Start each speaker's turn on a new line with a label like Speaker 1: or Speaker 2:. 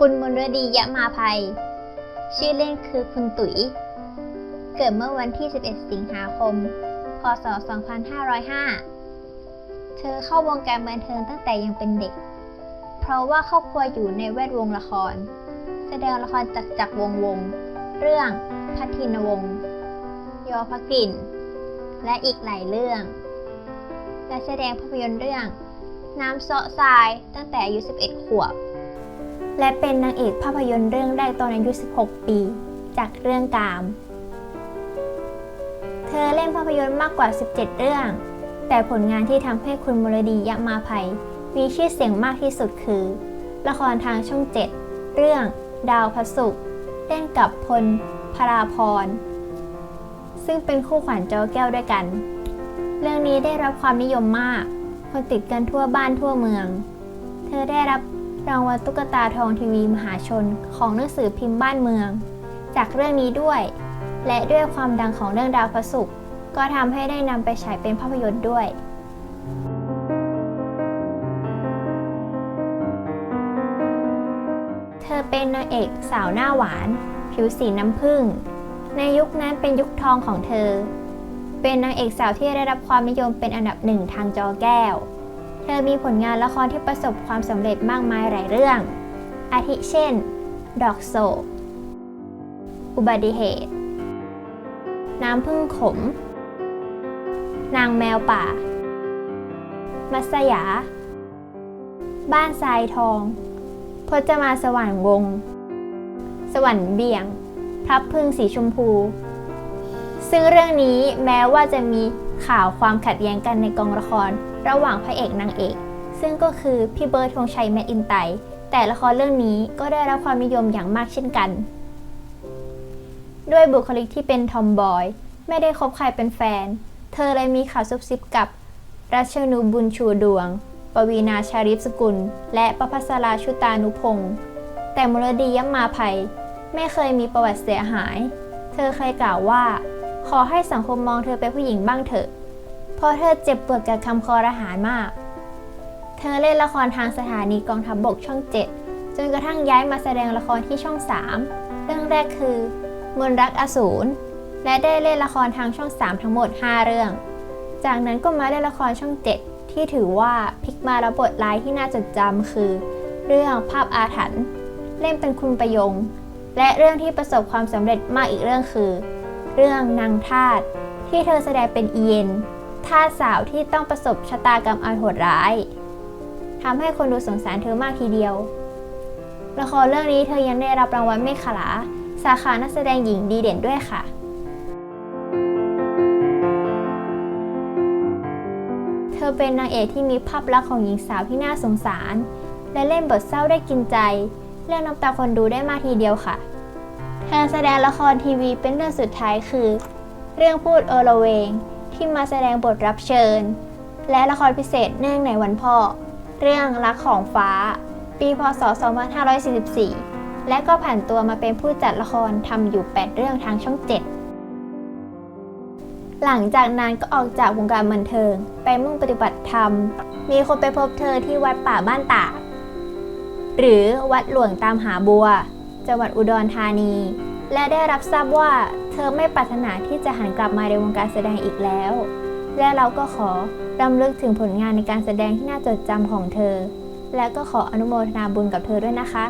Speaker 1: คุณมลดียะมาภัย ชื่อเล่นคือคุณตุ๋ย เกิดเมื่อวันที่ 11 สิงหาคม พศ 2505 เธอเข้าวงการบันเทิงตั้งแต่ยังเป็นเด็ก เพราะว่าครอบครัวอยู่ในแวดวงละคร แสดงละครจักจักรวงวง เรื่องพัทินวงศ์ยอพระกลิ่น และอีกหลายเรื่อง และแสดงภาพยนตร์เรื่องน้ำเซาะทรายตั้งแต่อายุ 11 ขวบ และเป็นนางเอกภาพยนตร์เรื่องแรกตอนอายุ 16 ปี จากเรื่องกาม เธอเล่นภาพยนตร์มากกว่า 17 เรื่อง แต่ผลงานที่ทำให้คุณมรดียะมาภัย มีชื่อเสียงมากที่สุดคือ ละครทางช่อง 7 เรื่อง ดาวพระศุกร์เล่นกับพลพราพร ซึ่งเป็นคู่ขวัญจอแก้วด้วยกัน เรื่องนี้ได้รับความนิยมมาก คนติดกันทั่วบ้านทั่วเมือง เธอได้รับ รางวัลตุ๊กตาทองทีวีมหาชนของหนังสือพิมพ์บ้านเมือง จากเรื่องนี้ด้วย และด้วยความดังของเรื่องดาวพระศุกร์ก็ทำให้ได้นำไปฉายเป็นภาพยนตร์ด้วยเธอเป็นนางเอกสาวหน้าหวาน ผิวสีน้ำผึ้งในยุคนั้นเป็นยุคทองของเธอ เป็นนางเอกสาวที่ได้รับความนิยมเป็นอันดับหนึ่งทางจอแก้ว เธอมีผลงานละครที่ประสบความสำเร็จมากมายหลายเรื่อง อาทิเช่น ดอกโศก อุบัติเหตุ น้ำพึ่งขม นางแมวป่า มัสยา บ้านทรายทอง พจมาสวรรค์วง สวรรค์เบี่ยง พระพึ่งสีชมพู ซึ่งเรื่องนี้แม้ว่าจะมี ข่าวความขัดแย้งกันในกองละคร ระหว่างพระเอกนางเอก ซึ่งก็คือพี่เบิร์ดธงชัยแมทอินไตแต่ละครเรื่องนี้ก็ได้รับความนิยมอย่างมากเช่นกัน ด้วยบุคลิกที่เป็นทอมบอย ไม่ได้คบใครเป็นแฟน เธอเลยมีข่าวซุบซิบกับ รัชนูบุญชูดวง ปวีนาชาริฟสกุล และประพัสราชุตานุพงศ์แต่มรดียมมาภัย ไม่เคยมีประวัติเสียหาย เธอเคยกล่าวว่า ขอให้สังคมมองเธอเป็นผู้หญิงบ้างเถอะ เพราะเธอเจ็บปวดกับคำคอรหารมาก เธอเล่นละครทางสถานีกองทัพบบกช่อง 7 จนกระทั่งย้ายมาแสดงละครที่ช่อง 3 เรื่องแรกคือ มนรักอสูร และได้เล่นละครทางช่อง 3 ทั้งหมด 5 เรื่อง จากนั้นก็มาเล่นละครช่อง 7 ที่ถือว่าพลิกมารับบทร้ายที่น่าจดจำคือ เรื่องภาพอาถรรพ์เล่นเป็นคุณประยง และเรื่องที่ประสบความสำเร็จมากอีกเรื่องคือ เรื่องนางทาสที่เธอแสดงเป็นเอียนทาสสาวที่ต้องประสบชะตากรรมอันโหดร้ายทำให้คนดูสงสารเธอมากทีเดียว ละครเรื่องนี้เธอยังได้รับรางวัลเมฆขลา สาขานักแสดงหญิงดีเด่นด้วยค่ะ เธอเป็นนางเอกที่มีภาพลักษณ์ของหญิงสาวที่น่าสงสาร และเล่นบทเศร้าได้กินใจ เรียกน้ำตาคนดูได้มากทีเดียวค่ะ เธอแสดงละครทีวีเป็นเรื่องสุดท้ายคือ เรื่องพูดเออระเวง ที่มาแสดงบทรับเชิญ และละครพิเศษเนื่องในวันพ่อ เรื่องรักของฟ้า ปีพศ 2544 และก็ผ่านตัวมาเป็นผู้จัดละครทำอยู่ 8 เรื่องทางช่อง 7 หลังจากนั้นก็ออกจากวงการบันเทิง ไปมุ่งปฏิบัติธรรม มีคนไปพบเธอที่วัดป่าบ้านตากหรือวัดหลวงตามหาบัว จังหวัดอุดรธานี และได้รับทราบว่าเธอไม่ปรารถนาที่จะหันกลับมาในวงการแสดงอีกแล้ว และเราก็ขอรำลึกถึงผลงานในการแสดงที่น่าจดจำของเธอ และก็ขออนุโมทนาบุญกับเธอด้วยนะคะ